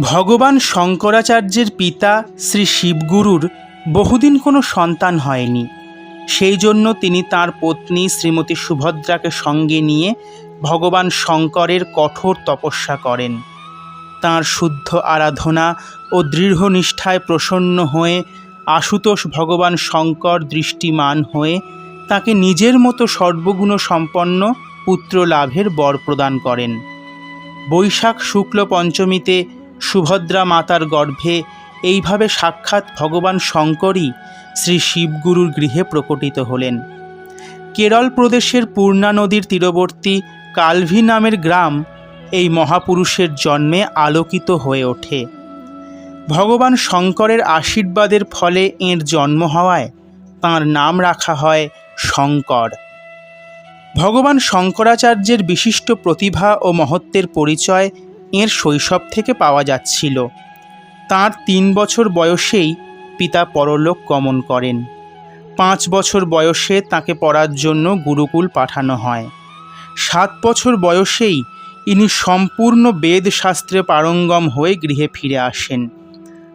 ভগবান শঙ্করাচার্যের পিতা শ্রী শিবগুরুর বহুদিন কোনো সন্তান হয়নি। সেই জন্য তিনি তার পত্নী শ্রীমতী সুভদ্রাকে সঙ্গে নিয়ে ভগবান শঙ্করের কঠোর তপস্যা করেন। তাঁর শুদ্ধ আরাধনা ও দৃঢ় নিষ্ঠায় প্রসন্ন হয়ে আশুতোষ ভগবান শঙ্কর দৃষ্টিমান হয়ে তাকে নিজের মতো সর্বগুণ সম্পন্ন পুত্র লাভের বর প্রদান করেন। বৈশাখ শুক্ল পঞ্চমীতে সুভদ্রা মাতার গর্ভে এইভাবে সাক্ষাৎ ভগবান শঙ্করই শ্রী শিবগুরুর গৃহে প্রকটিত হলেন। কেরল প্রদেশের পূর্ণা নদীর তীরবর্তী কালভি নামের গ্রাম এই মহাপুরুষের জন্মে আলোকিত হয়ে ওঠে। ভগবান শঙ্করের আশীর্বাদের ফলে এর জন্ম হওয়ায় তাঁর নাম রাখা হয় শঙ্কর। ভগবান শঙ্করাচার্যের বিশিষ্ট প্রতিভা ও মহত্বের পরিচয় এর শৈশব থেকে পাওয়া যাচ্ছিল। তাঁর তিন বছর বয়সেই পিতা পরলোক গমন করেন। পাঁচ বছর বয়সে তাকে পড়ার জন্য গুরুকুল পাঠানো হয়। সাত বছর বয়সেই ইনি সম্পূর্ণ বেদ শাস্ত্রে পারঙ্গম হয়ে গৃহে ফিরে আসেন।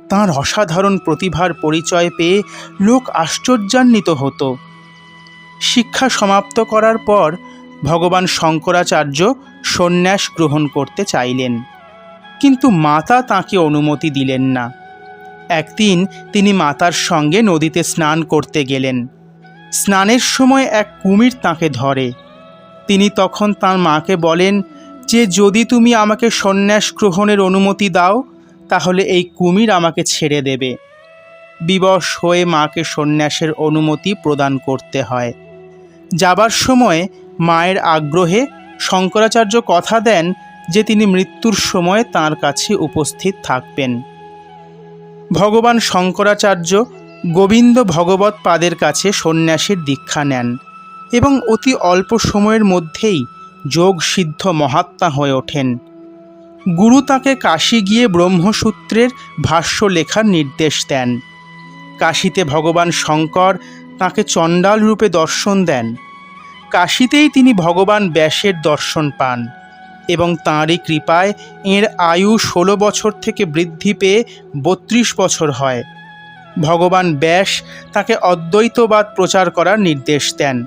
তাঁর অসাধারণ প্রতিভার পরিচয় পেয়ে লোক আশ্চর্যান্বিত হতো। শিক্ষা সমাপ্ত করার পর ভগবান শঙ্করাচার্য সন্ন্যাস গ্রহণ করতে চাইলেন। কিন্তু মাতা তাকে অনুমতি দিলেন না। একদিন তিনি মাতার সঙ্গে নদীতে স্নান করতে গেলেন। স্নানের সময় এক কুমির তাকে ধরে। তিনি তখন তার মাকে বলেন, যে যদি তুমি আমাকে সন্ন্যাস গ্রহণের অনুমতি দাও, তাহলে এই কুমির আমাকে ছেড়ে দেবে। বিবশ হয়ে মাকে সন্ন্যাসের অনুমতি প্রদান করতে হয়। যাবার সময় মায়ের আগ্রহে শঙ্করাচার্য কথা দেন যে তিনি মৃত্যুর সময় তার কাছে উপস্থিত থাকবেন। ভগবান শঙ্করাচার্য গোবিন্দ ভগবত পাদের কাছে সন্ন্যাসের দীক্ষা নেন এবং অতি অল্প সময়ের মধ্যেই যোগ সিদ্ধ মহাত্মা হয়ে ওঠেন। গুরু তাকে কাশী গিয়ে ব্রহ্মসূত্রের ভাষ্য লেখার নির্দেশ দেন। কাশীতে ভগবান শঙ্কর তাকে চণ্ডাল রূপে দর্শন দেন। কাশীতেই তিনি ভগবান ব্যাসের দর্শন পান এবং তাঁরই কৃপায় এর আয়ু ষোলো বছর থেকে বৃদ্ধি পেয়ে বত্রিশ বছর হয়। ভগবান ব্যাস তাকে অদ্বৈতবাদ প্রচার করার নির্দেশ দেন।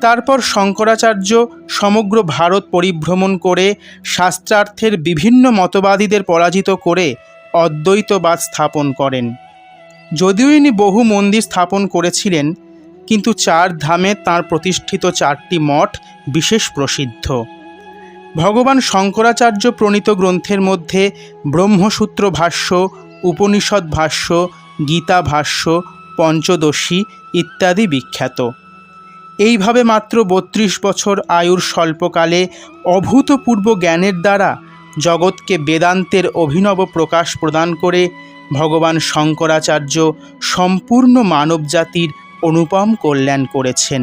তারপর শঙ্করাচার্য সমগ্র ভারত পরিভ্রমণ করে শাস্ত্রার্থের বিভিন্ন মতবাদীদের পরাজিত করে অদ্বৈতবাদ স্থাপন করেন। যদিও ইনি বহু মন্দির স্থাপন করেছিলেন কিন্তু চার ধামে তাঁর প্রতিষ্ঠিত চারটি মঠ বিশেষ প্রসিদ্ধ। ভগবান শঙ্করাচার্য প্রণীত গ্রন্থের মধ্যে ব্রহ্মসূত্র ভাষ্য, উপনিষদ ভাষ্য, গীতা ভাষ্য, পঞ্চদশী ইত্যাদি বিখ্যাত। এইভাবে মাত্র বত্রিশ বছর আয়ুর স্বল্পকালে অভূতপূর্ব জ্ঞানের দ্বারা জগৎকে বেদান্তের অভিনব প্রকাশ প্রদান করে ভগবান শঙ্করাচার্য সম্পূর্ণ মানবজাতির অনুপম কল্যাণ করেছেন।